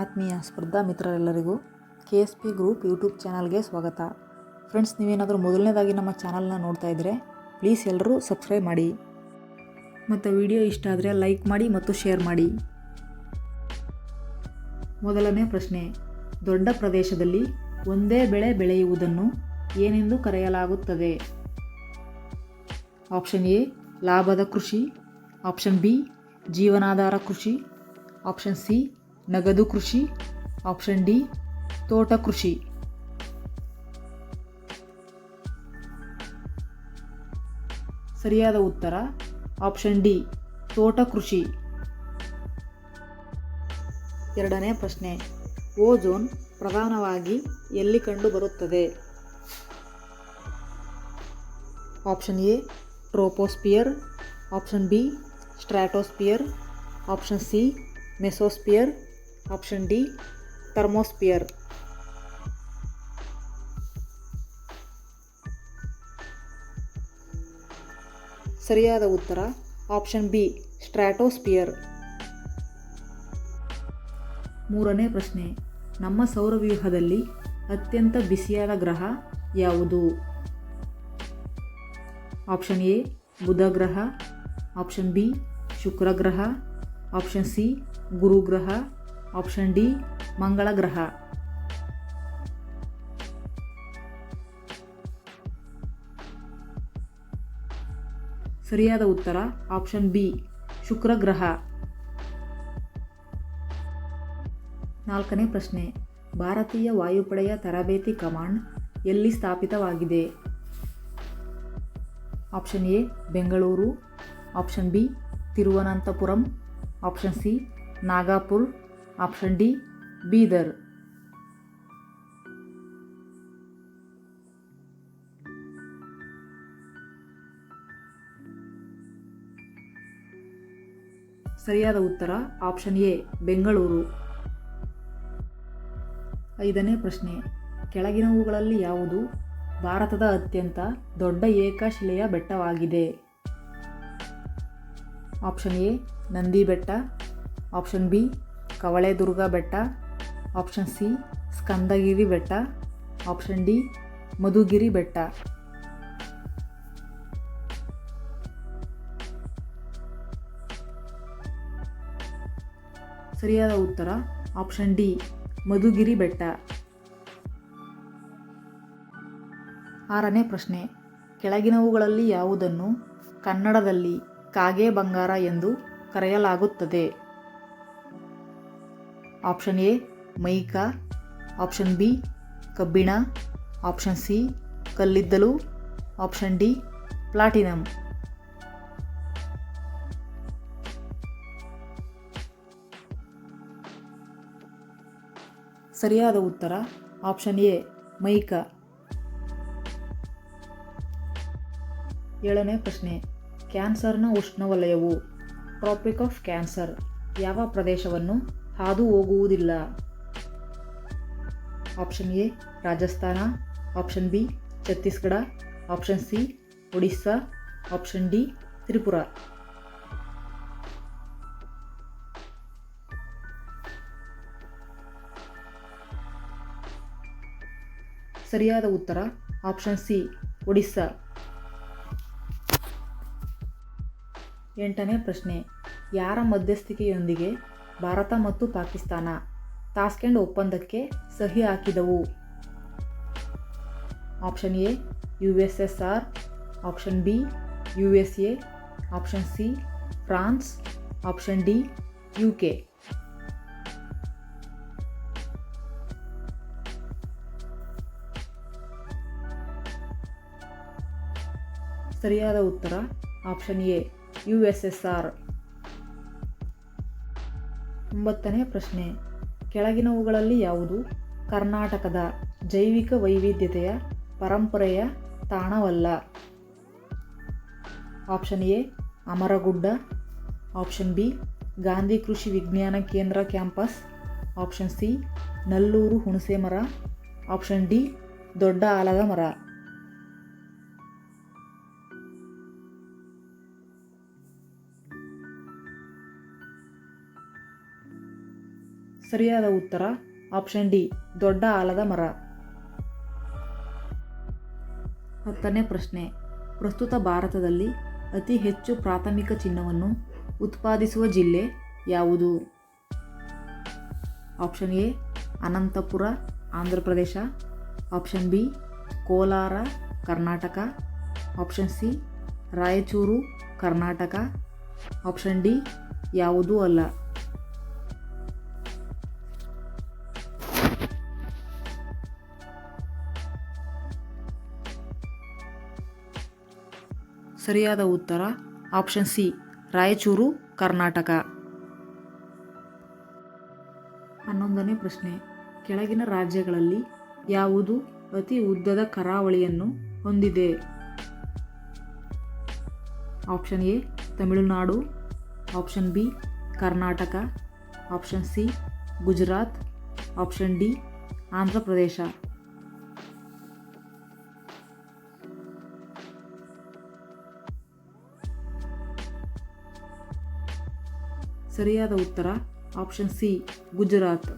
ಆತ್ಮೀಯ ಸ್ಪರ್ಧಾ ಮಿತ್ರರೆಲ್ಲರಿಗೂ K S P group YouTube ಚಾನಲ್ಗೆ ಸ್ವಾಗತ. ಫ್ರೆಂಡ್ಸ್, ನೀವೇನಾದರೂ ಮೊದಲನೇದಾಗಿ ನಮ್ಮ ಚಾನಲ್ನ ನೋಡ್ತಾ ಇದ್ದರೆ ಪ್ಲೀಸ್ ಎಲ್ಲರೂ ಸಬ್ಸ್ಕ್ರೈಬ್ ಮಾಡಿ. ಮತ್ತು ವಿಡಿಯೋ ಇಷ್ಟ ಆದರೆ ಲೈಕ್ ಮಾಡಿ ಮತ್ತು ಶೇರ್ ಮಾಡಿ. ಮೊದಲನೇ ಪ್ರಶ್ನೆ, ದೊಡ್ಡ ಪ್ರದೇಶದಲ್ಲಿ ಒಂದೇ ಬೆಳೆ ಬೆಳೆಯುವುದನ್ನು ಏನೆಂದು ಕರೆಯಲಾಗುತ್ತದೆ? ಆಪ್ಷನ್ ಎ, ಲಾಭದ ಕೃಷಿ. ಆಪ್ಷನ್ ಬಿ, ಜೀವನಾಧಾರ ಕೃಷಿ. ಆಪ್ಷನ್ ಸಿ ನಗದು ಕೃಷಿ ಆಪ್ಷನ್ ಡಿ ತೋಟ ಕೃಷಿ. ಸರಿಯಾದ ಉತ್ತರ ಆಪ್ಷನ್ ಡಿ ತೋಟ ಕೃಷಿ. ಎರಡನೇ ಪ್ರಶ್ನೆ, ಓಜೋನ್ ಪ್ರಧಾನವಾಗಿ ಎಲ್ಲಿ ಕಂಡುಬರುತ್ತದೆ? Option A troposphere option B stratosphere option C mesosphere option D, thermosphere. ಸರಿಯಾದ ಉತ್ತರ, ಆಪ್ಷನ್ ಬಿ, ಸ್ಟ್ರಾಟೋಸ್ಪಿಯರ್. ಮೂರನೇ ಪ್ರಶ್ನೆ, ನಮ್ಮ ಸೌರವ್ಯೂಹದಲ್ಲಿ ಅತ್ಯಂತ ಬಿಸಿಯಾದ ಗ್ರಹ ಯಾವುದು? ಆಪ್ಷನ್ ಎ ಬುಧ ಗ್ರಹ ಆಪ್ಷನ್ ಬಿ ಶುಕ್ರ ಗ್ರಹ ಆಪ್ಷನ್ ಸಿ ಗುರು ಗ್ರಹ ಆಪ್ಷನ್ ಡಿ ಮಂಗಳ ಗ್ರಹ ಸರಿಯಾದ ಉತ್ತರ ಆಪ್ಷನ್ ಬಿ ಶುಕ್ರ ಗ್ರಹ. ನಾಲ್ಕನೇ ಪ್ರಶ್ನೆ, ಭಾರತೀಯ ವಾಯುಪಡೆಯ ತರಬೇತಿ ಕಮಾಂಡ್ ಎಲ್ಲಿ ಸ್ಥಾಪಿತವಾಗಿದೆ? Option A Bengaluru. Option B Thiruvananthapuram. Option C Nagpur. Option D, Bidar. ಸರಿಯಾದ ಉತ್ತರ ಆಪ್ಷನ್ ಎ, ಬೆಂಗಳೂರು. ಐದನೇ ಪ್ರಶ್ನೆ ಕೆಳಗಿನವುಗಳಲ್ಲಿ ಯಾವುದು ಭಾರತದ ಅತ್ಯಂತ ದೊಡ್ಡ ಏಕಶಿಲೆಯ ಬೆಟ್ಟವಾಗಿದೆ? ಆಪ್ಷನ್ ಎ, ನಂದಿ ಬೆಟ್ಟ. ಆಪ್ಷನ್ ಬಿ ಕವಳೆದುರ್ಗ ಬೆಟ್ಟ ಆಪ್ಷನ್ ಸಿ ಸ್ಕಂದಗಿರಿ ಬೆಟ್ಟ ಆಪ್ಷನ್ ಡಿ ಮಧುಗಿರಿ ಬೆಟ್ಟ. ಸರಿಯಾದ ಉತ್ತರ ಆಪ್ಷನ್ ಡಿ ಮಧುಗಿರಿ ಬೆಟ್ಟ. ಆರನೇ ಪ್ರಶ್ನೆ, ಕೆಳಗಿನವುಗಳಲ್ಲಿ ಯಾವುದನ್ನು ಕನ್ನಡದಲ್ಲಿ ಕಾಗೆ ಬಂಗಾರ ಎಂದು ಕರೆಯಲಾಗುತ್ತದೆ? Option A mica option B ಕಬ್ಬಿಣ ಆಪ್ಷನ್ ಸಿ ಕಲ್ಲಿದ್ದಲು ಆಪ್ಷನ್ ಡಿ ಪ್ಲಾಟಿನಮ್ ಸರಿಯಾದ ಉತ್ತರ ಆಪ್ಷನ್ ಎ ಮೈಕ ಏಳನೇ ಪ್ರಶ್ನೆ, ಕ್ಯಾನ್ಸರ್ನ ಉಷ್ಣವಲಯವು ಟ್ರಾಪಿಕ್ ಆಫ್ ಕ್ಯಾನ್ಸರ್ ಯಾವ ಪ್ರದೇಶವನ್ನು ಹಾದು ಹೋಗುವುದಿಲ್ಲ. Option A Rajasthan. Option B Chhattisgarh. Option C Odisha. Option D Tripura. ಸರಿಯಾದ ಉತ್ತರ ಆಪ್ಷನ್ ಸಿ ಒಡಿಸ್ಸಾ. ಎಂಟನೇ ಪ್ರಶ್ನೆ, ಯಾರ ಮಧ್ಯಸ್ಥಿಕೆಯೊಂದಿಗೆ ಭಾರತ ಮತ್ತು ಪಾಕಿಸ್ತಾನ ತಾಸ್ಕೆಂಡ್ ಒಪ್ಪಂದಕ್ಕೆ ಸಹಿ ಹಾಕಿದವು. Option A, U S S R. Option B, U S A. Option C, France. Option D, U K. ಸರಿಯಾದ ಉತ್ತರ option A, U S S R. ಒಂಬತ್ತನೇ ಪ್ರಶ್ನೆ. ಕೆಳಗಿನವುಗಳಲ್ಲಿ ಯಾವುದು? ಕರ್ನಾಟಕದ ಜೈವಿಕ ವೈವಿಧ್ಯತೆಯ ಪರಂಪರೆಯ ತಾಣವಲ್ಲ. Option A, Amaragudda. Option B, Gandhi ಕೃಷಿ ವಿಜ್ಞಾನ ಕೇಂದ್ರ ಕ್ಯಾಂಪಸ್. ಆಪ್ಷನ್ ಸಿ, ನಲ್ಲೂರು ಹುಣಸೆ ಮರ. ಆಪ್ಷನ್ ಡಿ, ದೊಡ್ಡ ಆಲದ ಮರ. ಸರಿಯಾದ ಉತ್ತರ ಆಪ್ಷನ್ ಡಿ, ದೊಡ್ಡ ಆಲದ ಮರ. ಹತ್ತನೇ ಪ್ರಶ್ನೆ. ಪ್ರಸ್ತುತ ಭಾರತದಲ್ಲಿ ಅತಿ ಹೆಚ್ಚು ಪ್ರಾಥಮಿಕ ಚಿನ್ನವನ್ನು ಉತ್ಪಾದಿಸುವ ಜಿಲ್ಲೆ ಯಾವುದು? Option A, Anantapur, Andhra Pradesh. Option B, Kolar, Karnataka. Option C, Raichur, Karnataka. Option D, ಯಾವುದೂ ಅಲ್ಲ. ಸರಿಯಾದ ಉತ್ತರ ಆಪ್ಷನ್ ಸಿ ರಾಯಚೂರು, ಕರ್ನಾಟಕ. ಹನ್ನೊಂದನೇ ಪ್ರಶ್ನೆ. ಕೆಳಗಿನ ರಾಜ್ಯಗಳಲ್ಲಿ ಯಾವುದು ಅತಿ ಉದ್ದದ ಕರಾವಳಿಯನ್ನು ಹೊಂದಿದೆ? Option A Tamil Nadu option B Karnataka option C Gujarat option D Andhra Pradesh. ಸರಿಯಾದ ಉತ್ತರ ಆಪ್ಷನ್ ಸಿ ಗುಜರಾತ್.